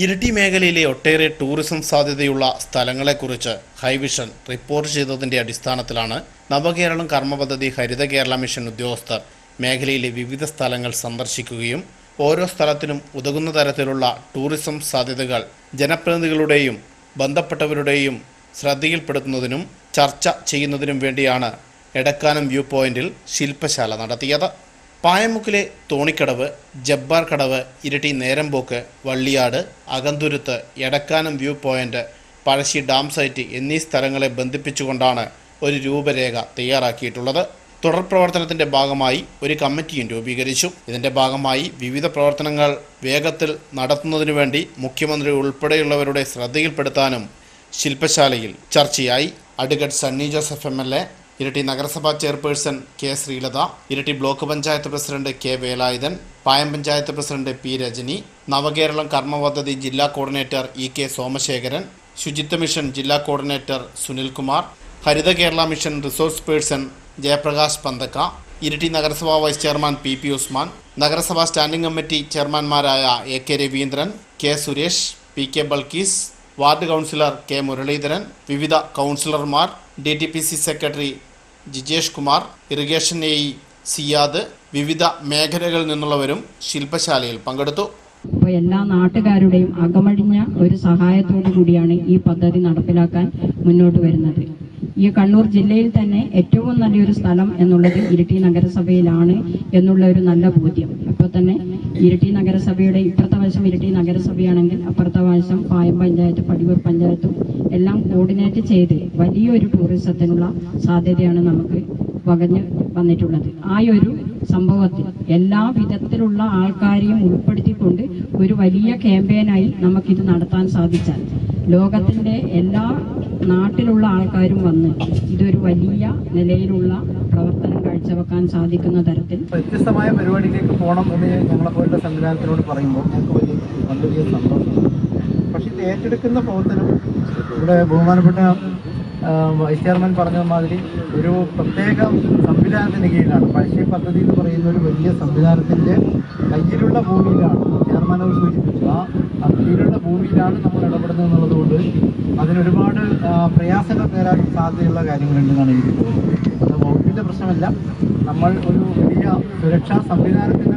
ഇരിട്ടി മേഖലയിലെ ഒട്ടേറെ ടൂറിസം സാധ്യതയുള്ള സ്ഥലങ്ങളെക്കുറിച്ച് ഹൈവിഷൻ റിപ്പോർട്ട് ചെയ്തതിന്റെ അടിസ്ഥാനത്തിലാണ് നവകേരളം കർമ്മ പദ്ധതി ഹരിത കേരള മിഷൻ ഉദ്യോഗസ്ഥർ മേഖലയിലെ വിവിധ സ്ഥലങ്ങൾ സന്ദർശിക്കുകയും ഓരോ സ്ഥലത്തിനും ഉതകുന്ന തരത്തിലുള്ള ടൂറിസം സാധ്യതകൾ ജനപ്രതിനിധികളുടെയും ബന്ധപ്പെട്ടവരുടെയും ശ്രദ്ധയിൽപ്പെടുത്തുന്നതിനും ചർച്ച ചെയ്യുന്നതിനും വേണ്ടിയാണ് എടക്കാനം വ്യൂ പോയിന്റിൽ ശില്പശാല നടത്തിയത്. പായമുക്കിലെ Thonikkadavu Jabbar Kadavu Iritty Nerampokku Valliyad Akanthuruthu Edakkanam view point Pazhassi dam site എന്നീ സ്ഥലങ്ങളെ ബന്ധിപ്പിച്ചുകൊണ്ടാണ് ഒരു രൂപരേഖ തയ്യാറാക്കിയിട്ടുള്ളത്. തുടർ പ്രവർത്തനത്തിന്റെ ഭാഗമായി ഒരു കമ്മിറ്റിയും രൂപീകരിച്ചു. ഇതിന്റെ ഭാഗമായി വിവിധ പ്രവർത്തനങ്ങൾ വേഗത്തിൽ നടത്തുന്നതിനു വേണ്ടി മുഖ്യമന്ത്രി ഉൾപ്പെടെയുള്ളവരുടെ ശ്രദ്ധയിൽപ്പെടുത്താനും ശില്പശാലയിൽ ചർച്ചയായി. Advocate Sunny Joseph M L A Iritty നഗരസഭാ chairperson K Sreelatha Iritty block panchayat president K Velayudhan Payam panchayat president P Rajani Navakeralam കർമ്മപദ്ധതി ജില്ലാ coordinator E K Somasekharan Suchitwa mission ജില്ലാ coordinator Sunilkumar Haritha Kerala mission resource person Jayaprakash Panthakka Iritty നഗരസഭാ vice chairman P P Usman നഗരസഭാ standing committee ചെയർമാൻമാരായ A K Raveendran K Suresh P K Balkees ward councillor K Muraleedharan വിവിധ കൗൺസിലർമാർ D T P C secretary Jijesh Kumar irrigation A Siyad വിവിധ മേഖലകളിൽ നിന്നുള്ളവരും ശില്പശാലയിൽ പങ്കെടുത്തു. അപ്പോൾ എല്ലാ നാട്ടുകാരുടെയും അകമഴിഞ്ഞ ഒരു സഹായത്തോടു കൂടിയാണ് ഈ പദ്ധതി നടപ്പിലാക്കാൻ മുന്നോട്ട് വരുന്നത്. ഈ കണ്ണൂർ ജില്ലയിൽ തന്നെ ഏറ്റവും നല്ലൊരു സ്ഥലം എന്നുള്ളത് ഇരിട്ടി നഗരസഭയിലാണ് എന്നുള്ള ഒരു നല്ല ബോധ്യം. ഇപ്പോൾ തന്നെ ഇരിട്ടി നഗരസഭയുടെ ഇപ്പുറത്തെ വശം ഇരിട്ടി നഗരസഭയാണെങ്കിൽ വശം പായം പഞ്ചായത്ത് പടിയൂർ പഞ്ചായത്തും എല്ലാം കോർഡിനേറ്റ് ചെയ്ത് വലിയൊരു ടൂറിസത്തിനുള്ള സാധ്യതയാണ് നമുക്ക് വകഞ്ഞ് വന്നിട്ടുള്ളത്. ആ ഒരു സംഭവത്തിൽ എല്ലാ വിധത്തിലുള്ള ആൾക്കാരെയും ഉൾപ്പെടുത്തിക്കൊണ്ട് ഒരു വലിയ ക്യാമ്പയിനായി നമുക്കിത് നടത്താൻ സാധിച്ചാൽ ലോകത്തിന്റെ എല്ലാ നാട്ടിലുള്ള ആൾക്കാരും വന്ന് ഇതൊരു വലിയ നിലയിലുള്ള പ്രവർത്തനം കാഴ്ചവെക്കാൻ സാധിക്കുന്ന തരത്തിൽ വ്യത്യസ്തമായ പരിപാടിയിലേക്ക് പോകണം എന്ന് ഞങ്ങളെ പോലുള്ള സംവിധാനത്തിനോട് പറയുമ്പോൾ ഞങ്ങൾക്ക് വലിയ സന്തോഷം ഏറ്റെടുക്കുന്ന പ്രവർത്തനം. ഇവിടെ ബഹുമാനപ്പെട്ട വൈസ് ചെയർമാൻ പറഞ്ഞ മാതിരി ഒരു പ്രത്യേക സംവിധാനത്തിന് കീഴിലാണ്. പഴശ്ശി പദ്ധതി എന്ന് പറയുന്ന ഒരു വലിയ സംവിധാനത്തിന്റെ കയ്യിലുള്ള ഭൂമിയിലാണ്. ചെയർമാൻ അവർ സൂചിപ്പിച്ചു. ആ കയ്യിലുള്ള ഭൂമിയിലാണ് നമ്മൾ ഇടപെടുന്നത് എന്നുള്ളതുകൊണ്ട് അതിനൊരുപാട് പ്രയാസങ്ങൾ നേരാൻ സാധ്യതയുള്ള കാര്യങ്ങളുണ്ടെന്നാണ് എനിക്ക് തോന്നുന്നത്. വകുപ്പിന്റെ പ്രശ്നമല്ല. നമ്മൾ ഒരു വലിയ സുരക്ഷാ സംവിധാനത്തിന്